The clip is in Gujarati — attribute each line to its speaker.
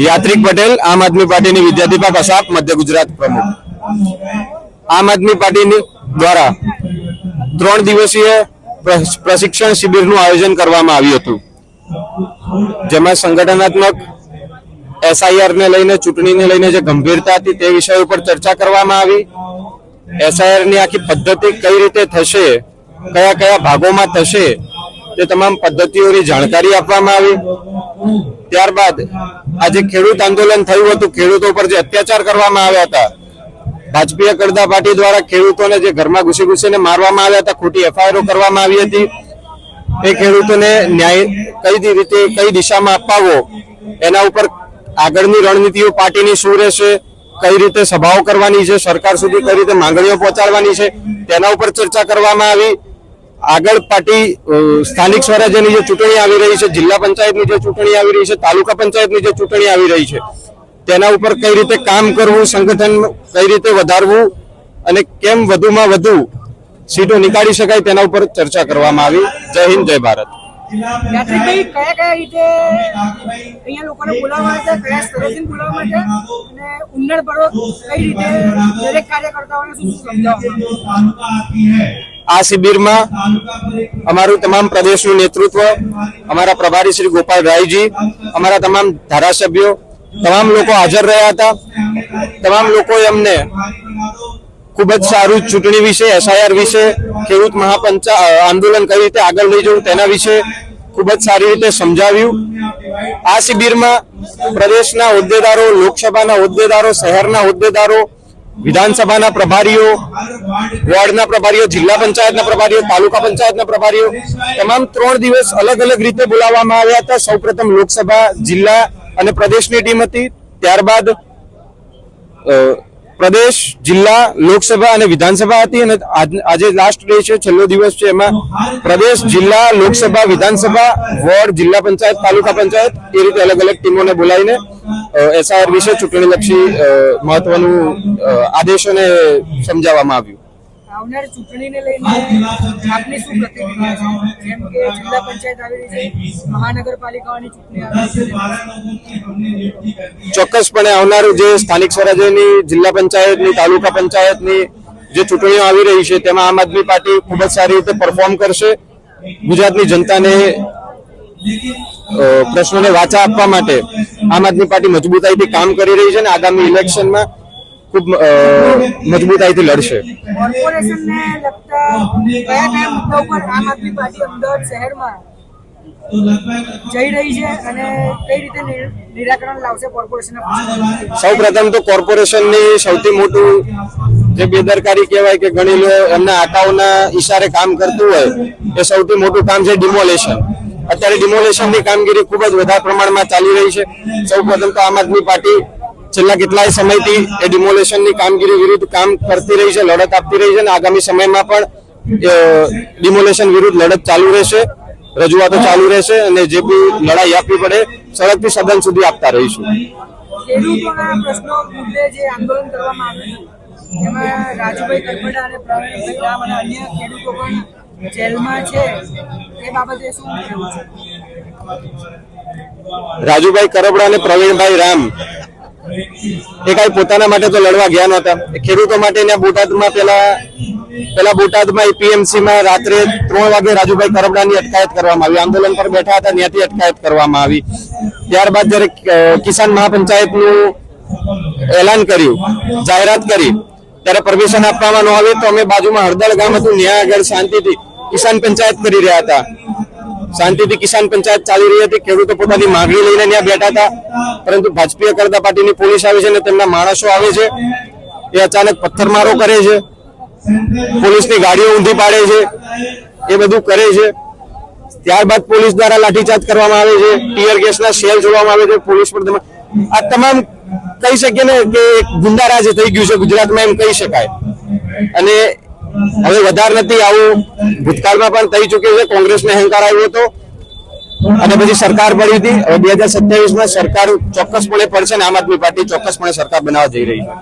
Speaker 1: યાત્રિક પટેલ, આમ આદમી પાર્ટીની વિદ્યાર્થી કસાપ મધ્ય ગુજરાત પ્રમુખ. આમ આદમી પાર્ટીની દ્વારા ત્રણ દિવસીય પ્ર- પ્રશિક્ષણ શિબિરનું આયોજન કરવામાં આવ્યું હતું. જેમાં સંગઠનાત્મક એસઆઈઆર ને લઈને, ચૂંટણીને લઈને જે ગંભીરતા હતી તે વિષય ઉપર ચર્ચા કરવામાં આવી. એસઆઈઆરની આખી પદ્ધતિ કઈ રીતે થશે, કયા કયા ભાગોમાં થશે, તે તમામ પદ્ધતિઓની જાણકારી આપવામાં આવી. ત્યારબાદ આજે ખેડૂત આંદોલન થયું હતું. ખેડૂતો પર જે અત્યાચાર કરવામાં આવ્યા હતા, ભાજપીય કરદા પાર્ટી દ્વારા ખેડૂતોને જે ઘરમાં ઘૂસી ઘૂસીને મારવામાં આવ્યા હતા, ખોટી એફઆઈઆરો કરવામાં આવી હતી. એ ખેડૂતોને ન્યાય કઈ રીતે, કઈ દિશામાં અપાવવો, એના ઉપર આગળની રણનીતિઓ પાર્ટીની શું રહેશે, કઈ રીતે સભાઓ કરવાની છે, સરકાર સુધી કઈ રીતે માંગણીઓ પહોંચાડવાની છે, તેના ઉપર ચર્ચા કરવામાં આવી. આગળ પાર્ટી સ્થાનિક સ્વરાજ્યની જે ચૂંટણી આવી રહી છે, જિલ્લા પંચાયતની જે ચૂંટણી આવી રહી છે, તાલુકા પંચાયતની જે ચૂંટણી આવી રહી છે, તેના ઉપર કઈ રીતે કામ કરવું, સંગઠન કઈ રીતે વધારવું અને કેમ વધુમાં વધુ સીટો નીકાળી શકાય તેના ઉપર ચર્ચા કરવામાં આવી. જય હિન્દ, જય ભારત. આ શિબિરમાં અમારું તમામ પ્રદેશનું નેતૃત્વ, અમારા પ્રભારી શ્રી ગોપાલ રાયજી, અમારા તમામ ધારાસભ્યો, તમામ લોકો હાજર રહ્યા હતા. તમામ લોકોએ અમને ખૂબ જ સારું ચૂંટણી વિશે એસઆઈઆર વિશે, ખેડૂત મહાપંચા આંદોલન કઈ રીતે આગળ લઈ જવું તેના વિશે ખૂબ જ સારી રીતે સમજાવ્યું. આ શિબિરમાં પ્રદેશના હોદ્દેદારો, લોકસભાના હોદ્દેદારો, શહેરના હોદ્દેદારો, વિધાનસભાના પ્રભારીઓ, વોર્ડના પ્રભારીઓ, જિલ્લા પંચાયતના પ્રભારીઓ, તાલુકા પંચાયતના પ્રભારીઓ, તમામ ત્રણ દિવસ અલગ અલગ રીતે બોલાવવામાં આવ્યા હતા. સૌપ્રથમ લોકસભા, જિલ્લા અને પ્રદેશની ટીમ હતી. ત્યારબાદ પ્રદેશ, જિલ્લા, લોકસભા અને વિધાનસભા હતી અને આજ- લાસ્ટ ડે છે, છેલ્લો દિવસ છે એમાં પ્રદેશ, જિલ્લા, લોકસભા, વિધાનસભા, વોર્ડ, જિલ્લા પંચાયત, તાલુકા પંચાયત એ રીતે અલગ અલગ ટીમોને બોલાવીને એસઆઈઆર વિશે ચૂંટણીલક્ષી મહત્વનું આદેશોને સમજાવવામાં આવ્યું.
Speaker 2: આવનાર ચૂંટણીને લઈને આપની શું પ્રતિક્રિયા છે? જેમ કે જિલ્લા પંચાયત આવી રહી છે મહાનગરપાલિકાઓની ચૂંટણી આવી રહી છે.
Speaker 1: ચોક્કસપણે આવનારું જે સ્થાનિક સ્વરાજ્યની જિલ્લા પંચાયતની તાલુકા પંચાયતની જે ચૂંટણીઓ આવી રહી છે તેમાં આમ આદમી પાર્ટી ખૂબ જ સારી રીતે પરફોર્મ કરશે. ગુજરાતની જનતાને પ્રશ્નોને વાચા આપવા માટે આમ આદમી પાર્ટી મજબૂતાઈથી કામ કરી રહી છે અને આગામી ઇલેક્શનમાં ખૂબ મજબૂતાઈથી લડશે.
Speaker 2: કોર્પોરેશનને લગતા કયા કયા મુદ્દા ઉપર આમ આદમી પાર્ટી અમદાવાદ શહેરમાં જઈ રહી છે અને કઈ રીતે નિરાકરણ લાવશે કોર્પોરેશનના
Speaker 1: સૌ પ્રથમ તો કોર્પોરેશનની સૌથી મોટું જે બેદરકારી કહેવાય કે ઘણી લો એમના આટાઓના ઈશારે કામ કરતું હોય એ સૌથી મોટું કામ છે ડિમોલેશન. અત્યારે ડિમોલેશનની કામગીરી ખૂબ જ વધારે પ્રમાણમાં ચાલી રહી છે. સૌ પ્રથમ તો આમ આદમી પાર્ટી છેલ્લા કેટલાય સમયથી એ ડિમોલેશનની કામગીરી વિરુદ્ધ કામ કરતી રહી છે લડત આપતી રહી છે અને આગામી સમયમાં પણ ડિમોલેશન વિરુદ્ધ લડત ચાલુ રહેશે રજૂઆતો ચાલુ રહેશે અને જે બી લડાઈ આપવી પડે સડકથી સદન સુધી આપતા રહીશું.
Speaker 2: ખેડૂતોના પ્રશ્નો મુદ્દે જે આંદોલન કરવામાં આવ્યું છે એમાં રાજુભાઈ કરપડા અને પ્રવીણભાઈ રામ અને અન્ય ખેડૂતો પણ જેલમાં છે એ બાબતે શું કહેવું છે?
Speaker 1: રાજુભાઈ કરબડા અને પ્રવીણભાઈ રામ એ કઈ પોતાના માટે તો લડવા ગયા નહોતા. ખેડૂતો માટે બોટાદમાં પેલા પેલા બોટાદમાં એપીએમસી માં રાત્રે ત્રણ વાગે રાજુભાઈ કરબડાની અટકાયત કરવામાં આવી. આંદોલન પર બેઠા હતા, ત્યાંથી અટકાયત કરવામાં આવી. ત્યારબાદ જ્યારે કિસાન કિસાન મહાપંચાયતનું એલાન કર્યું, જાહેરાત કરી, ત્યારે પરમિશન આપવામાં ન આવે તો અમે બાજુમાં હળદળ ગામ હતું ત્યાં આગળ શાંતિથી કિસાન પંચાયત કરી રહ્યા હતા. શાંતિથી કિસાન પંચાયત ચાલી રહી હતી. ખેડૂતો પોતાની માંગણી લઈને ત્યાં બેઠા હતા. પરંતુ ભાજપીય કરતા પાર્ટીની પોલીસ આવે છે અને તેમના માણસો આવે છે. એ અચાનક પથ્થરમારો કરે છે. પોલીસની ગાડીઓ ઊંધી પાડે છે. એ બધું કરે છે. ત્યારબાદ પોલીસ દ્વારા લાઠીચાર્જ કરવામાં આવે છે. ટીયર ગેસના સેલ જોવામાં આવે છે. પોલીસ પર આ તમામ કહી શકીએ ને કે એક ગુંડારાજ થઈ ગયું છે ગુજરાતમાં એમ કહી શકાય. અને હવે વધારે નથી, આવું ભૂતકાળમાં પણ થઈ ચૂક્યું છે. કોંગ્રેસને અહંકાર આવ્યો હતો અને પછી સરકાર પડી હતી. હવે બે હજાર સત્યાવીસમાં સરકાર ચોક્કસપણે પડશે ને આમ આદમી પાર્ટી ચોક્કસપણે સરકાર બનાવવા જઈ રહી છે.